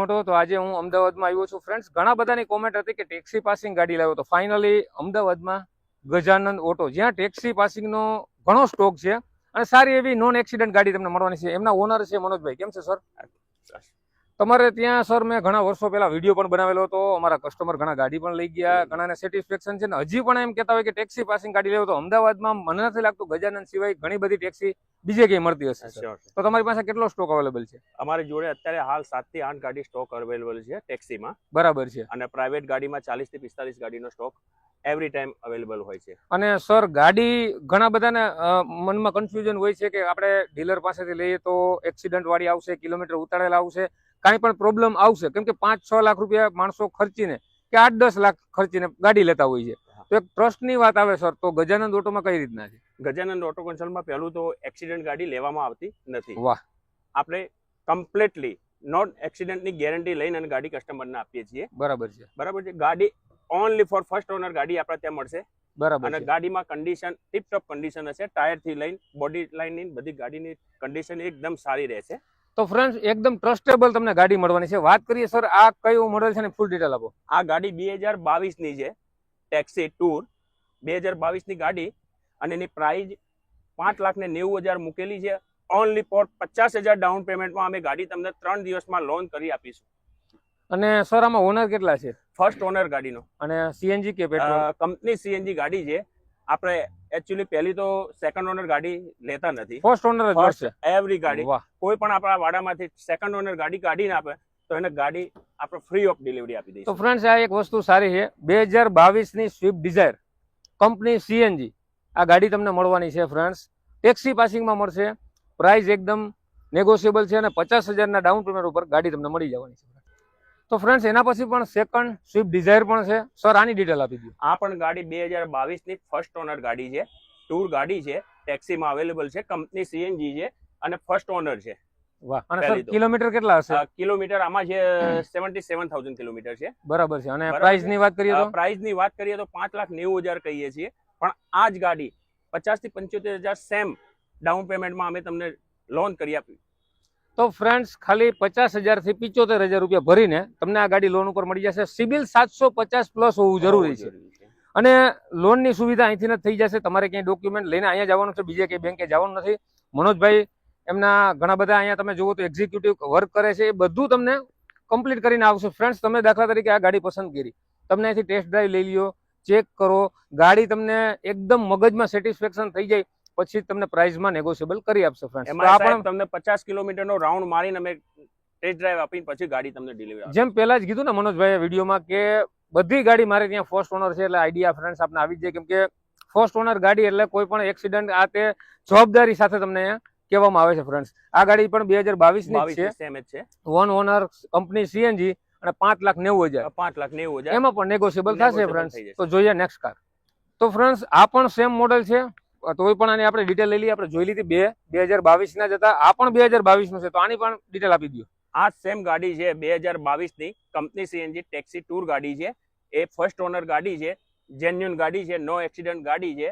મોટો તો આજે હું અમદાવાદમાં આવ્યો છું. ફ્રેન્ડ્સ ઘણા બધાની કોમેન્ટ હતી કે ટેક્સી પાસિંગ ગાડી લાવ્યો તો. ફાઇનલી અમદાવાદમાં ગજાનંદ ઓટો જ્યાં ટેક્સી પાસિંગનો ઘણો સ્ટોક છે અને સારી એવી નોન એક્સિડન્ટ ગાડી તમને મળવાની છે. એમના ઓનર છે મનોજભાઈ. કેમ છે સર તમારે ત્યાં સર મેં ઘણા વર્ષો પહેલા વીડિયો પણ બનાવેલો હતો. અમારા કસ્ટમર ઘણા ગાડી પણ લઈ ગયા ઘણાને સેટિસ્ફેક્શન છે ને હજી પણ એમ કહેતા હોય કે ટેક્સી પાસિંગ ગાડી લેવો તો અમદાવાદમાં મને નથી લાગતું ગજાનંદ સિવાય ઘણી બધી ટેક્સી બીજે ક્યાંય મળતી હશે તો તમારી પાસે કેટલો સ્ટોક અવેલેબલ છે? અમારી જોડે અત્યારે હાલ સાતથી આઠ ગાડી સ્ટોક અવેલેબલ છે ટેક્સીમાં બરાબર છે. અને પ્રાઇવેટ ગાડીમાં ચાલીસથી પિસ્તાલીસ ગાડીનો સ્ટોક એવરી ટાઈમ અવેલેબલ હોય છે. અને સર ગાડી ઘણા બધાને મનમાં કન્ફ્યુઝન હોય છે કે આપણે ડીલર પાસેથી લઈએ તો એક્સિડન્ટ વાળી આવશે કિલોમીટર ઉતારેલા આવશે કાંઈ પણ પ્રોબ્લેમ આવશે. કેમ કે પાંચ છ લાખ રૂપિયા માણસો ખર્ચીને કે આઠ દસ લાખ ખર્ચીને ગાડી લેતા હોય છે. તો એક ટ્રસ્ટની વાત આવે સર તો ગજાનંદ ઓટોમાં કઈ રીતના છે? ગજાનંદ ઓટો કન્સલ્ટમાં પહેલું તો એક્સિડન્ટ ગાડી લેવામાં આવતી નથી. વાહ. આપણે કમ્પ્લીટલી નોટ એક્સિડન્ટની ગેરંટી લઈને અને ગાડી કસ્ટમરને આપીએ છીએ. બરાબર છે. બરાબર છે. ગાડી ઓનલી ફોર ફર્સ્ટ ઓનર ગાડી આપણે ત્યાં મળશે. બરાબર અને ગાડીમાં કન્ડિશન ટીપ ટોપ કન્ડિશન હશે ટાયરથી લઈને બોડી લાઇનની બધી ગાડીની કન્ડિશન એકદમ સારી રહેશે. તો ફ્રેન્ડ્સ એકદમ ટ્રસ્ટેબલ તમને ગાડી મળવાની છે. વાત કરીએ સર આ કયું મોડેલ છે ને? ફૂલ ડિટેલ આપો. આ ગાડી બે હજાર બાવીસની છે ટેક્સી ટૂર બે હજાર બાવીસની ગાડી અને એની પ્રાઇઝ પાંચ લાખ ને નેવું હજાર મૂકેલી છે. ઓનલી ફોર પચાસ હજાર ડાઉન પેમેન્ટમાં અમે ગાડી તમને ત્રણ દિવસમાં લોન કરી આપીશું. અને સર આમાં ઓનર કેટલા છે? ફર્સ્ટ ઓનર ગાડીનો. અને સીએનજી કે પેટ્રોલ કંપની સીએનજી ગાડી છે. આપણે એકચ્યુઅલી પહેલી તો સેકન્ડ ઓનર ગાડી લેતા નથી. ફર્સ્ટ ઓનર જ મળશે? એવરી ગાડી. કોઈ પણ આપણા વાડામાંથી સેકન્ડ ઓનર ગાડી કાઢીને આપે તો એને ગાડી આપણે ફ્રી ઓફ ડિલિવરી આપી તો દઈશું. ફ્રેન્ડ્સ આ એક વસ્તુ સારી છે. બે હજાર બાવીસની સ્વિફ્ટ ડિઝાયર કંપની સીએનજી આ ગાડી તમને મળવાની છે ફ્રેન્ડ્સ ટેક્સી પાસિંગમાં મળશે. પ્રાઇસ એકદમ નેગોશિયેબલ છે અને પચાસ હજારના ડાઉન પેમેન્ટ ઉપર ગાડી તમને મળી જવાની છે તો ફ્રેન્ડ્સ એના પછી પણ સેકન્ડ સ્વિફ્ટ ડિઝાયર પણ છે. સર આની ડિટેલ આપી દો આ પણ ગાડી બે હજાર બાવીસની ફર્સ્ટ ઓનર ગાડી છે. ટૂર ગાડી છે. ટેક્સીમાં અવેલેબલ છે. કંપની સીએનજી છે. અને ફર્સ્ટ ઓનર છે. વાહ. અને સર કિલોમીટર કેટલા હશે? કિલોમીટર આમાં છે સેવન્ટી સેવન થાઉઝન્ડ કિલોમીટર છે. બરાબર છે. અને પ્રાઇસની વાત કરીએ તો? પ્રાઇસની વાત કરીએ તો પાંચ લાખ નેવું હજાર કહીએ છીએ. પણ આ જ ગાડી પચાસથી પંચોતેર હજાર સેમ ડાઉન પેમેન્ટમાં અમે તમને લોન કરી આપી. તો ફ્રેન્ડ્સ ખાલી પચાસ હજારથી પિચોતેર હજાર રૂપિયા ભરીને તમને આ ગાડી લોન ઉપર મળી જશે. સિબિલ સાતસો પચાસ પ્લસ હોવું જરૂરી છે. અને લોનની સુવિધા અહીંથી જ થઈ જશે. તમારે ક્યાંય ડોક્યુમેન્ટ લઈને અહીંયા જવાનું છે બીજે ક્યાંય બેંકે જવાનું નથી. મનોજભાઈ એમના ઘણા બધા અહીંયા તમે જુઓ તો એક્ઝિક્યુટિવ વર્ક કરે છે. એ બધું તમને કમ્પ્લીટ કરીને આવશે. ફ્રેન્ડ્સ તમે દાખલા તરીકે આ ગાડી પસંદ કરી. તમને અહીંથી ટેસ્ટ ડ્રાઈવ લઈ લ્યો ચેક કરો. ગાડી તમને એકદમ મગજમાં સેટિસ્ફેક્શન થઈ જાય. પછી તમને પ્રાઇસમાં નેગોશિયેબલ કરી આપશે ફ્રેન્ડ એમાં સાહેબ તમને પચાસ કિલોમીટરનો રાઉન્ડ મારીને અમે ટેસ્ટ ડ્રાઈવ આપીને પછી ગાડી તમને ડિલિવરી જેમ પહેલા જ કીધું ને મનોજભાઈ વિડીયોમાં કે બધી ગાડી મારે ત્યાં ફર્સ્ટ ઓનર છે એટલે આઈડિયા ફ્રેન્ડ્સ આપણે આવી જાય કેમ કે ફર્સ્ટ ઓનર ગાડી એટલે કોઈ પણ એક્સિડન્ટ આ તે જવાબદારી સાથે તમને કહેવામાં આવે છે ફ્રેન્ડ્સ આ ગાડી પણ બે હજાર બાવીસની છે. વન ઓનર કંપની સીએનજી અને પાંચ લાખ નેવું હજાર. પાંચ લાખ નેવું હજાર. એમાં પણ નેગોશિયેબલ થશે ફ્રેન્ડ્સ તો જોઈએ નેક્સ્ટ કાર તો ફ્રેન્ડ્સ આ પણ સેમ મોડેલ છે. તોય પણ આની આપણે ડિટેલ લઈ લઈએ. આપણે જોઈ લીધી બે બે હજાર બાવીસ ના જતા આ પણ બે હજાર બાવીસનું છે. તો આની પણ ડિટેલ આપી દો આ સેમ ગાડી છે બે હજાર બાવીસની કંપની સીએનજી ટેક્સી ટૂર ગાડી છે. એ ફર્સ્ટ ઓનર ગાડી છે. જેન્યુન ગાડી છે. નો એક્સિડન્ટ ગાડી છે.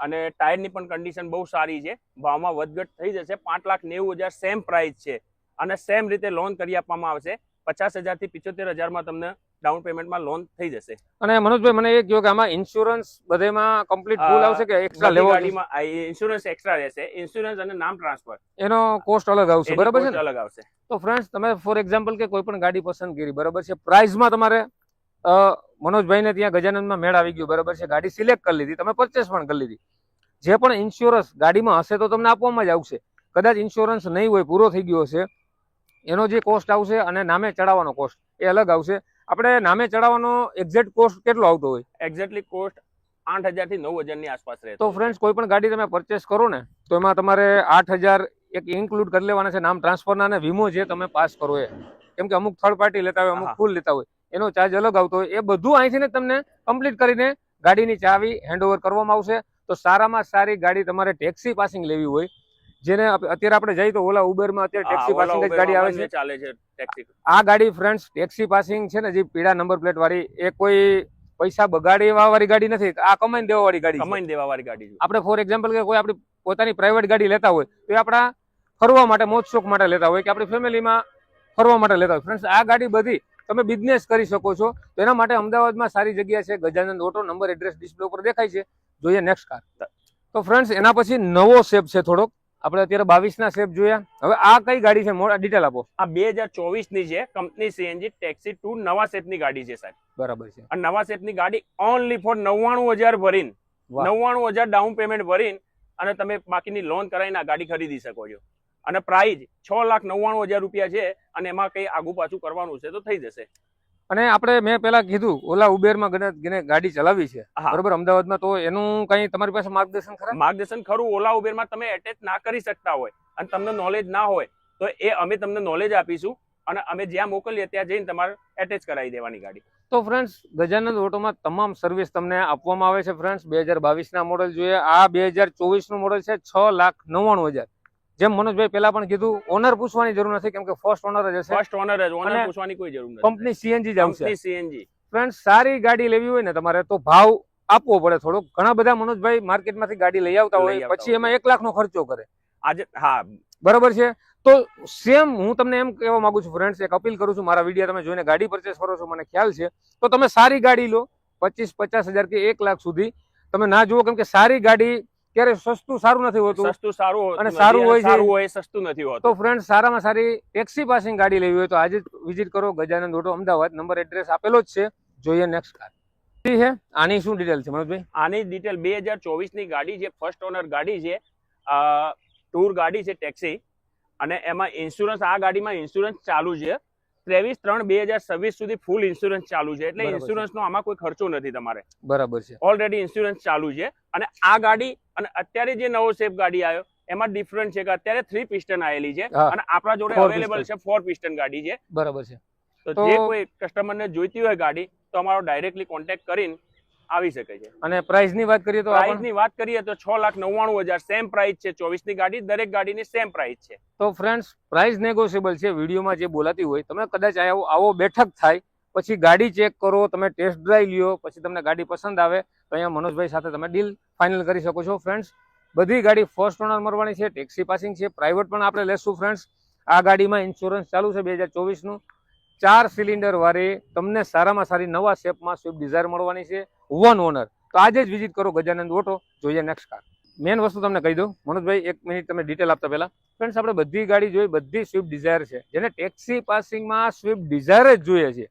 અને ટાયરની પણ કન્ડિશન બહુ સારી છે. ભાવમાં વધઘટ થઈ જશે. પાંચ લાખ નેવું હજાર સેમ પ્રાઇસ છે. અને સેમ રીતે લોન કરી આપવામાં આવશે. પચાસ હજારથી પિચોતેર હજારમાં તમને ડાઉન પેમેન્ટમાં લોન થઈ જશે. અને મનોજભાઈ મને એક કહ્યું કે આમાં ઇન્સ્યોરન્સ બધેમાં કમ્પ્લીટ ફૂલ આવશે કે એક્સ્ટ્રા લેવો ગાડીમાં ઇન્સ્યોરન્સ એક્સ્ટ્રા રહેશે. ઇન્સ્યોરન્સ અને નામ ટ્રાન્સફર એનો કોસ્ટ અલગ આવશે બરાબર છે અલગ આવશે. તો ફ્રેન્ડ્સ તમે ફોર એક્ઝામ્પલ કે કોઈ પણ ગાડી પસંદ કરી બરાબર છે? પ્રાઇઝમાં તમારે મનોજભાઈને ત્યાં ગજાનંદમાં મેળ આવી ગયો બરાબર છે? ગાડી સિલેક્ટ કરી લીધી તમે પરચેસ પણ કરી લીધી. જે પણ ઇન્સ્યોરન્સ ગાડીમાં હશે તો તમને આપવામાં જ આવશે. કદાચ ઇન્સ્યોરન્સ નહીં હોય પૂરો થઈ ગયો હશે એનો જે કોસ્ટ આવશે અને નામે ચડાવવાનો કોસ્ટ એ અલગ આવશે. આપણે નામે ચડાવવાનો એક્ઝેક્ટ કોસ્ટ કેટલો આવતો હોય? એક્ઝેક્ટલી કોસ્ટ આઠ હજારથી નવ હજારની આસપાસ રહે તો ફ્રેન્ડ્સ કોઈ પણ ગાડી તમે પરચેસ કરો ને તો એમાં તમારે આઠ હજાર એક ઇન્ક્લુડ કરી લેવાના છે. નામ ટ્રાન્સફરના અને વીમો જે તમે પાસ કરો એ. કેમ કે અમુક થર્ડ પાર્ટી લેતા હોય અમુક ફૂલ લેતા હોય. એનો ચાર્જ અલગ આવતો હોય. એ બધું અહીંથી ને તમને કમ્પ્લીટ કરીને ગાડીની ચાવી હેન્ડઓવર કરવામાં આવશે. તો તો સારામાં સારી ગાડી તમારે ટેક્સી પાસિંગ લેવી હોય જેને અત્યારે આપણે જઈએ તો ઓલા ઉબેરમાં અત્યારે ટેક્સી પાસિંગ ગાડી આવે છે. ચાલે છે ટેક્સી આ ગાડી ફ્રેન્ડ્સ ટેક્સી પાસિંગ છે ને જે પીળા નંબર પ્લેટ વાળી એ કોઈ પૈસા બગાડવા વાળી ગાડી નથી. આ કમાઈને દેવા વાળી ગાડી. કમાઈને દેવા વાળી ગાડી છે. આપણે ફોર એક્ઝામ્પલ કે કોઈ આપણી પોતાની પ્રાઇવેટ ગાડી લેતા હોય તો એ આપણા ફરવા માટે મોજ શોખ માટે લેતા હોય કે આપણી ફેમિલીમાં ફરવા માટે લેતા હોય. ફ્રેન્ડ્સ આ ગાડી બધી તમે બિઝનેસ કરી શકો છો. તો એના માટે અમદાવાદમાં સારી જગ્યા છે. Gajanand auto number address display ઉપર દેખાય છે. જોઈએ નેક્સ્ટ કાર તો ફ્રેન્ડ્સ એના પછી નવો શેપ છે થોડોક. આપણે અત્યારે બાવીસ ના શેપ જોયા. હવે આ કઈ ગાડી છે? ડિટેલ આપો. આ બે હજાર ચોવીસની છે. કંપની સીએનજી ટેક્સી ટુ નવા સેટની ગાડી છે સાહેબ. બરાબર છે. નવા સેટની ગાડી ઓનલી ફોર નવ્વાણું હજાર ભરીને નવ્વાણું હજાર ડાઉન પેમેન્ટ ભરીને અને તમે બાકીની લોન કરાવીને આ ગાડી ખરીદી શકો છો. અને પ્રાઇસ છ લાખ નવ્વાણું હજાર રૂપિયા છે અને એમાં કઈ આગુ પાછું કરવાનું છે તો થઈ જશે. અને આપણે મેં પેલા કીધું ઓલા ઉબેરમાં ગાડી ચલાવી છે. બરોબર અમદાવાદમાં તો એનું કઈ તમારી પાસે માર્ગદર્શન ખરા? માર્ગદર્શન ખરું ઓલા ઉબેરમાં તમે એટેચ ના કરી શકતા હોય અને તમને નોલેજ ના હોય તો એ અમે તમને નોલેજ આપીશું અને અમે જ્યાં મોકલીએ ત્યાં જઈને તમારે એટેચ કરાવી દેવાની ગાડી. તો ફ્રેન્ડ્સ ગજાનંદ ઓટોમાં તમામ સર્વિસ તમને આપવામાં આવે છે ફ્રેન્ડ્સ બે હજાર બાવીસના મોડલ જોઈએ. આ બે હજાર ચોવીસનું મોડલ છે છ લાખ નવ્વાણું હજાર. જેમ મનોજભાઈ પહેલા પણ કીધું ઓનર પૂછવાની જરૂર નથી કેમ કે ફર્સ્ટ ઓનર જ હશે. ફર્સ્ટ ઓનર જ ઓનર પૂછવાની કોઈ જરૂર નથી. કંપની સીએનજી જ આવશે. સીએનજી ફ્રેન્ડ સારી ગાડી લેવી હોય ને તમારે તો ભાવ આપવો પડે થોડોક ઘણા બધા મનોજભાઈ માર્કેટમાંથી ગાડી લઈ આવતા હોય પછી એમાં એક લાખનો ખર્ચો કરે. આજે હા. બરાબર છે? તો સેમ હું તમને એમ કહેવા માંગુ છું ફ્રેન્ડ્સ એક અપીલ કરું છું મારા વીડિયો તમે જોઈને ગાડી પરચેસ કરો છો મને ખ્યાલ છે. તો તમે સારી ગાડી લો પચીસ પચાસ હજાર કે એક લાખ સુધી. તમે ના જુઓ કેમ કે સારી ગાડી ક્યારે સસ્તું સારું નથી હોતું સસ્તું સારું અને સારું હોય સારું હોય સસ્તું નથી હોતું. તો ફ્રેન્ડ સારામાં સારી ટેક્સી પાસિંગ ગાડી લેવી હોય તો આજે વિઝિટ કરો Gajanand auto Ahmedabad. Number address આપેલો જ છે. જોઈએ નેક્સ્ટ કાર છે આની શું ડિટેલ છે મનોજભાઈ? આની ડિટેલ બે હજાર ચોવીસની ગાડી છે ફર્સ્ટ ઓનર ગાડી છે ટૂર ગાડી છે ટેક્સી અને એમાં ઇન્સ્યોરન્સ આ ગાડીમાં ઇન્સ્યોરન્સ ચાલુ છે. ત્રેવીસ ત્રણ બે હજાર છવ્વીસ સુધી ફૂલ ઇન્સ્યોરન્સ ચાલુ છે. એટલે બરાબર છે. ઇન્સ્યોરન્સ નો આમાં કોઈ ખર્ચો નથી તમારે. બરાબર છે. ઓલરેડી ઇન્સ્યોરન્સ ચાલુ છે. અને આ ગાડી અને અત્યારે જે નવો શેપ ગાડી આવ્યો એમાં ડિફરન્ટ છે કે અત્યારે થ્રી પિસ્ટન આવેલી છે. અને આપણા જોડે અવેલેબલ છે ફોર પિસ્ટન ગાડી છે. બરાબર છે. તો તો- જે કોઈ કસ્ટમરને જોઈતી હોય ગાડી તો અમારો ડાયરેક્ટલી કોન્ટેક્ટ કરીને આવી શકે છે. અને પ્રાઇસની વાત કરીએ તો પ્રાઇસની વાત કરીએ તો છ લાખ નવ્વાણું હજાર સેમ પ્રાઇસ છે. ચોવીસની ગાડી દરેક ગાડીની સેમ પ્રાઇસ છે. તો ફ્રેન્ડ્સ પ્રાઇસ નેગોશિયેબલ છે. વિડીયોમાં જે બોલાતી હોય તમે કદાચ આવો આવો બેઠક થાય પછી ગાડી ચેક કરો તમે ટેસ્ટ ડ્રાઈવ લ્યો પછી તમને ગાડી પસંદ આવે તો અહીંયા મનોજભાઈ સાથે તમે ડીલ ફાઇનલ કરી શકો છો. ફ્રેન્ડ્સ બધી ગાડી ફર્સ્ટ ઓનર મળવાની છે ટેક્સી પાસિંગ છે પ્રાઇવેટ પણ આપણે લેશું ફ્રેન્ડ્સ આ ગાડીમાં ઇન્સ્યોરન્સ ચાલુ છે બે હજાર ચોવીસનું. ચાર સિલિન્ડર વાળી તમને સારામાં સારી નવા શેપમાં સ્વિફ્ટ ડિઝાયર મળવાની છે. વન ઓનર તો આજે જ વિઝિટ કરો ગજાનંદ ઓટો જોઈએ નેક્સ્ટ કાર મેન વસ્તુ તમને કહી દઉં. મનોજભાઈ એક મિનિટ તમે ડિટેલ આપતા પહેલા. ફ્રેન્ડ્સ આપણે બધી ગાડી જોઈ બધી સ્વિફ્ટ ડિઝાયર છે. જેને ટેક્સી પાસિંગમાં સ્વિફ્ટ ડિઝાયર જ જોઈએ છે.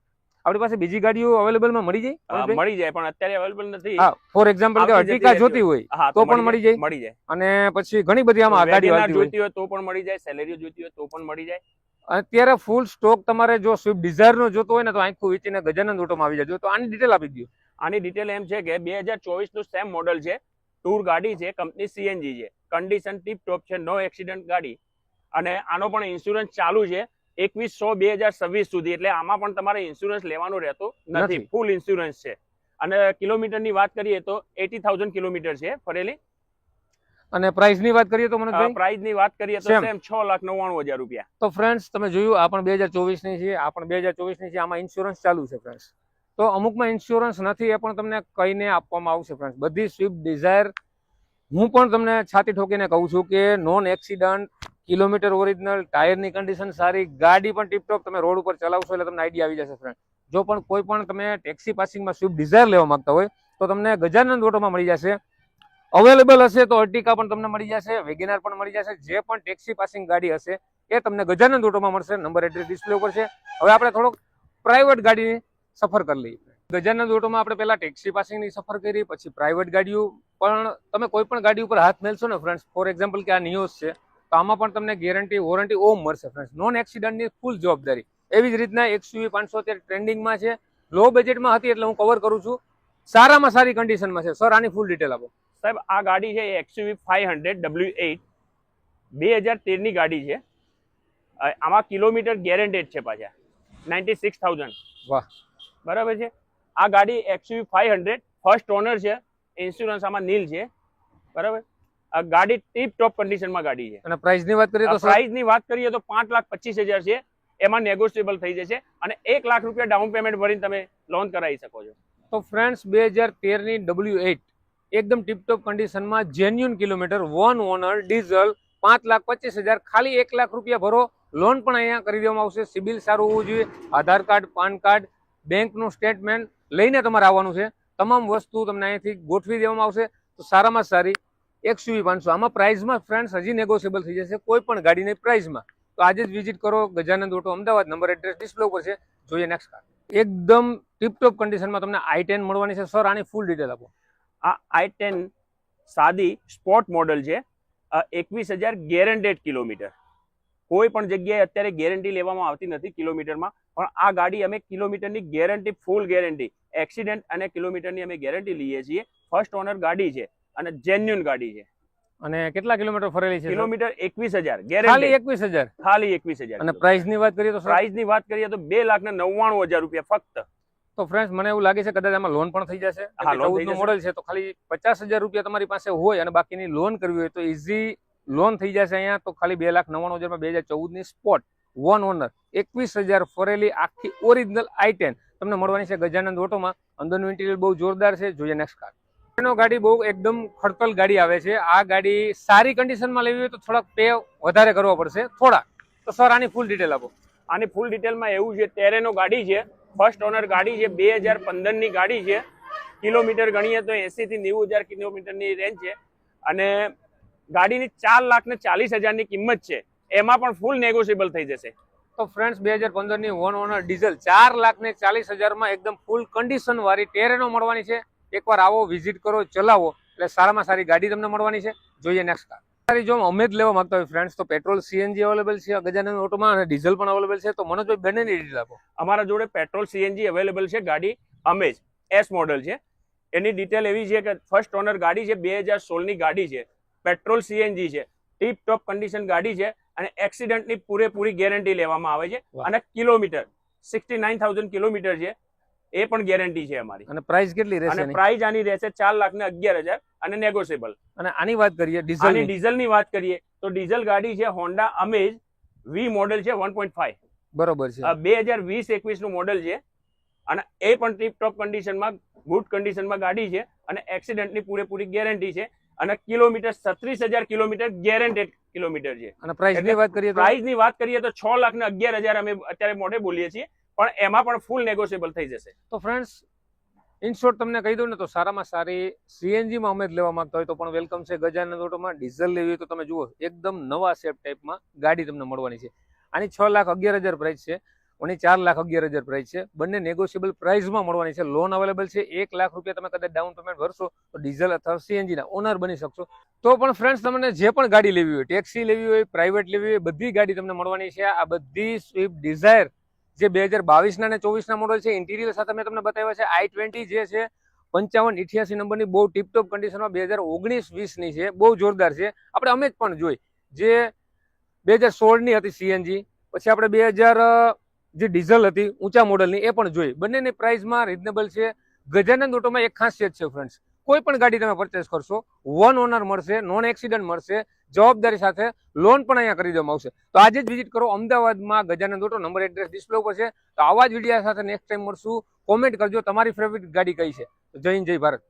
આપણી પાસે બીજી ગાડીઓ અવેલેબલમાં મળી જાય? મળી જાય પણ અત્યારે અવેલેબલ નથી. હા ફોર એક્ઝામ્પલ કે અર્ટિકા જોતી હોય. તો પણ મળી જાય? મળી જાય. અને પછી ઘણી બધી આમાં ગાડીઓ જોતી હોય. તો પણ મળી જાય સેલેરીઓ જોઈતી હોય તો પણ મળી જાય. અત્યારે ફૂલ સ્ટોક તમારે જો સ્વિફ્ટ ડિઝાયરનો જોતો હોય ને તો આખું વેચીને ગજાનંદ ઓટોમાં આવી જજો. તો આની ડિટેલ આપી દો આની ડિટેલ એમ છે કે બે હજાર ચોવીસનું સેમ મોડલ છે. ટૂર ગાડી છે કંપની સીએનજી છે. કન્ડિશન ટીપ ટોપ છે નો એક્સિડન્ટ ગાડી. અને આનો પણ ઇન્સ્યોરન્સ ચાલુ છે એકવીસ સો બે હજાર છવ્વીસ સુધી. એટલે આમાં પણ તમારે ઇન્સ્યોરન્સ લેવાનું રહેતો નથી. નથી. ફૂલ ઇન્સ્યોરન્સ છે. અને કિલોમીટરની વાત કરીએ તો એટી થાઉઝન્ડ કિલોમીટર છે ફરેલી. અને પ્રાઇસની વાત કરીએ તો મને પ્રાઇસની વાત કરીએ તો સેમ. છ લાખ નવ્વાણું હજાર રૂપિયા. તો ફ્રેન્ડ્સ તમે જોયું આ પણ બે હજાર ચોવીસની છે આ પણ બે હજાર ચોવીસની છે આમાં ઇન્સ્યોરન્સ ચાલુ છે ફ્રેન્ડ્સ તો અમુકમાં ઇન્સ્યોરન્સ નથી એ પણ તમને કહીને આપવામાં આવશે ફ્રેન્ડ્સ બધી સ્વિફ્ટ ડિઝાયર હું પણ તમને છાતી ઠોકીને કહું છું કે નોન એક્સિડન્ટ કિલોમીટર ઓરિજિનલ ટાયરની કન્ડિશન સારી ગાડી પણ ટીપટોપ તમે રોડ ઉપર ચલાવશો એટલે તમને આઈડિયા આવી જશે ફ્રેન્ડ જો પણ કોઈ પણ તમે ટેક્સી પાસિંગમાં સ્વિફ્ટ ડિઝાયર લેવા માંગતા હોય તો તમને ગજાનંદ ઓટોમાં મળી જશે. અવેલેબલ હશે તો અર્ટિકા પણ તમને મળી જશે, વેગેનાર પણ મળી જશે, જે પણ ટેક્સી પાસિંગ ગાડી હશે એ તમને ગજાનંદ ઓટોમાં મળશે નંબર એડ્રેસ ડિસ્પ્લે ઉપર છે. હવે આપણે થોડોક પ્રાઇવેટ ગાડીની સફર કરી લઈએ. ગજાનંદ ઓટોમાં આપણે પહેલાં ટેક્સી પાસિંગની સફર કરી, પછી પ્રાઇવેટ ગાડીઓ, પણ તમે કોઈ પણ ગાડી ઉપર હાથ મેલશો ને ફ્રેન્ડ્સ ફોર એક્ઝામ્પલ કે આ નિયોસ છે, તો આમાં પણ તમને ગેરંટી વોરંટી ઓમ મળશે ફ્રેન્ડ્સ નોન એક્સિડન્ટની ફૂલ જવાબદારી. એવી જ રીતના એક્સયુવી પાંચસો અત્યારે ટ્રેન્ડિંગમાં છે. લો બજેટમાં હતી એટલે હું કવર કરું છું. સારામાં સારી કન્ડિશનમાં છે. સર આની ફૂલ ડિટેલ આપો. સાહેબ આ ગાડી છે XUV five hundred W eight. બે હજાર તેરની ગાડી છે. આમાં કિલોમીટર ગેરેન્ટેડ છે પાછા. નાઇન્ટી સિક્સ થાઉઝન્ડ વાહ. બરાબર છે? આ ગાડી XUV five hundred first owner છે. ઇન્સ્યોરન્સ આમાં નીલ છે. બરાબર? આ ગાડી ટીપ ટોપ કન્ડિશનમાં ગાડી છે. અને પ્રાઇસની વાત કરીએ તો પ્રાઇસની વાત કરીએ તો પાંચ લાખ પચીસ હજાર છે. એમાં નેગોશિયેબલ થઈ જશે. અને એક લાખ રૂપિયા ડાઉન પેમેન્ટ ભરીને તમે લોન કરાવી શકો છો. તો ફ્રેન્ડ્સ બે હજાર તેરની ડબલ્યુ એઇટ એકદમ ટીપટોપ કન્ડિશનમાં genuine kilometre one owner diesel પાંચ લાખ પચીસ હજાર, ખાલી એક લાખ રૂપિયા ભરો. લોન પણ અહીંયા કરી દેવામાં આવશે. સિબિલ સારું હોવું જોઈએ. આધાર કાર્ડ, પાન કાર્ડ, બેંકનું સ્ટેટમેન્ટ લઈને તમારે આવવાનું છે. તમામ વસ્તુ તમને અહીંયાથી ગોઠવી દેવામાં આવશે. તો સારામાં સારી એક્સયુવી પાંચસો. આમાં પ્રાઇઝમાં ફ્રેન્ડ્સ હજી નેગોશિયેબલ થઈ જશે. કોઈ પણ ગાડીની પ્રાઇઝમાં તો આજે જ વિઝિટ કરો. Gajanand auto Ahmedabad. Number address display ઉપર છે. જોઈએ નેક્સ્ટ કાર એકદમ ટીપટોપ કન્ડિશનમાં તમને આઈ ટેન મળવાની છે. સર આની ફૂલ ડિટેલ આપો. આ આઈ ટેન સાદી સ્પોર્ટ મોડલ છે એકવીસ હજાર ગેરંટેડ કિલોમીટર. કોઈ પણ જગ્યાએ અત્યારે ગેરંટી લેવામાં આવતી નથી કિલોમીટરમાં પણ આ ગાડી અમે કિલોમીટરની ગેરંટી ફૂલ ગેરંટી એક્સિડન્ટ અને કિલોમીટરની અમે ગેરંટી લઈએ છીએ. ફર્સ્ટ ઓનર ગાડી છે અને જેન્યુન ગાડી છે. અને કેટલા કિલોમીટર ફરેલી છે કિલોમીટર એકવીસ હજાર ખાલી એકવીસ હજાર? ખાલી એકવીસ હજાર અને પ્રાઇસની વાત કરીએ તો sir? પ્રાઇસની વાત કરીએ તો બે લાખ ને નવ્વાણું હજાર રૂપિયા ફક્ત. તો ફ્રેન્ડ્સ મને એવું લાગે છે કદાચ આમાં લોન પણ થઈ જશે. હા, loan થઈ ચૌદનું જશે. મોડલ છે તો ખાલી પચાસ હજાર રૂપિયા તમારી પાસે હોય અને બાકીની લોન કરવી હોય તો ઇઝી લોન થઈ જશે અહીંયા. તો ખાલી બે લાખ નવ્વાણું હજારમાં બે હજાર ચૌદની સ્પોટ વન ઓનર એકવીસ હજાર ફરેલી આખી ઓરિજિનલ આઈ ટેન તમને મળવાની છે ગજાનંદ ઓટોમાં. અંદરનું ઇન્ટિરિયર બહુ જોરદાર છે. જોઈએ નેક્સ્ટ કાર નો ગાડી બહુ એકદમ ખડતલ ગાડી આવે છે. આ ગાડી સારી કન્ડિશનમાં લેવી હોય તો થોડાક પે વધારે કરવો પડશે. થોડા તો સર આની ફૂલ ડિટેલ આપો. આની ફૂલ ડિટેલમાં એવું છે ટેરેનો ગાડી છે. ફર્સ્ટ ઓનર ગાડી છે, બે હજાર પંદરની ગાડી છે. કિલોમીટર ગણીએ તો એંસીથી નેવું હજાર કિલોમીટરની રેન્જ છે. અને ગાડીની ચાર લાખ ને ચાલીસ હજારની કિંમત છે. એમાં પણ ફૂલ નેગોશિયેબલ થઈ જશે. તો ફ્રેન્ડ્સ બે હજાર પંદરની વન ઓનર ડીઝલ ચાર લાખ ને ચાલીસ હજારમાં એકદમ ફૂલ કન્ડિશન વાળી ટેરેનો મળવાની છે. એકવાર આવો વિઝિટ કરો, ચલાવો. એટલે સારામાં સારી ગાડી તમને મળવાની છે. જોઈએ નેક્સ્ટ કાર સારી જો અમે જ લેવા માંગતા હોય ફ્રેન્ડ્સ તો પેટ્રોલ સીએનજી અવેલેબલ છે ગજાનંદ ઓટોમાં અને ડીઝલ પણ અવેલેબલ છે તો મનોજભાઈ બંને ડિટેલ આપો. અમારા જોડે પેટ્રોલ સીએનજી અવેલેબલ છે ગાડી અમેજ એસ મોડલ છે. એની ડિટેલ એવી છે કે ફર્સ્ટ ઓનર ગાડી છે બે હજાર સોળની ગાડી છે પેટ્રોલ સીએનજી છે ટીપ ટોપ કન્ડિશન ગાડી છે અને એક્સિડન્ટની પૂરેપૂરી ગેરંટી લેવામાં આવે છે અને kilometre sixty nine thousand kilometre છે એ પણ ગેરંટી છે અમારી. અને પ્રાઇસ કેટલી રહેશે અને પ્રાઇસ આની રહેશે ચાર લાખ ને અગિયાર હજાર અને નેગોશિયેબલ અને આની વાત કરીએ આની ડીઝલ ડીઝલની વાત કરીએ તો ડીઝલ ગાડી છે હોન્ડા અમેજ વી મોડેલ છે વન પોઈન્ટ ફાઈવ બરોબર છે. બે હજાર વીસ એકવીસનું મોડેલ છે અને એ પણ ટીપ ટોપ કન્ડિશનમાં ગુડ કન્ડિશનમાં ગાડી છે અને એક્સિડન્ટની પૂરેપૂરી ગેરંટી છે અને કિલોમીટર છત્રીસ હજાર કિલોમીટર ગેરંટેડ કિલોમીટર છે. અને પ્રાઇસની વાત કરીએ પ્રાઇસની વાત કરીએ તો છ લાખ ને અગિયાર હજાર અમે અત્યારે મોઢે બોલીએ છીએ. પણ એમાં પણ ફૂલ નેગોશિયેબલ થઈ જશે. તો ફ્રેન્ડ્સ ઇન શોર્ટ તમને કહી દઉં ને તો સારામાં સારી સીએનજીમાં અમે જ લેવા માંગતા હોય તો પણ વેલકમ છે ગજાનંદ ઓટોમાં ડીઝલ લેવી તો તમે જુઓ, એકદમ નવા શેપ ટાઈપમાં ગાડી તમને મળવાની છે. આની છ લાખ અગિયાર હજાર પ્રાઇસ છે, ઓની ચાર લાખ અગિયાર હજાર પ્રાઇસ છે. બંને નેગોશિયેબલ પ્રાઇસમાં મળવાની છે. લોન અવેલેબલ છે. એક લાખ રૂપિયા તમે કદાચ ડાઉન પેમેન્ટ ભરશો તો ડીઝલ અથવા સીએનજીના ઓનર બની શકશો. તો પણ ફ્રેન્ડ્સ તમને જે પણ ગાડી લેવી હોય ટેક્સી લેવી હોય પ્રાઇવેટ લેવી હોય, બધી ગાડી તમને મળવાની છે. આ બધી સ્વિફ્ટ ડિઝાયર જે બે હજાર બાવીસના અને ચોવીસના મોડલ છે ઇન્ટિરિયર સાથે મેં તમને બતાવ્યા છે આઈ ટ્વેન્ટી જે છે, પંચાવન ઇઠ્યાસી નંબરની બહુ ટીપટોપ કન્ડિશનમાં બે હજાર ઓગણીસ વીસની છે, બહુ જોરદાર છે. આપણે અમે જ પણ જોઈ. જે બે હજાર સોળની હતી સીએનજી પછી આપણે બે હજાર જે ડીઝલ હતી, ઊંચા મોડલની એ પણ જોઈ. બંનેની પ્રાઇસમાં રિઝનેબલ છે. ગજાનંદ ઓટોમાં એક ખાસિયત છે ફ્રેન્ડ્સ કોઈ પણ ગાડી તમે પરચેસ કરશો વન ઓનર મળશે નોન એક્સિડન્ટ મળશે જવાબદારી સાથે લોન પણ અહીંયા કરી દેવામાં આવશે. તો આજે જ વિઝિટ કરો. અમદાવાદમાં Gajanand auto number address display ઉપર છે. તો આવા જ વિડીયા સાથે નેક્સ્ટ ટાઈમ મળશું. કોમેન્ટ કરજો તમારી ફેવરિટ ગાડી કઈ છે. જય જય ભારત.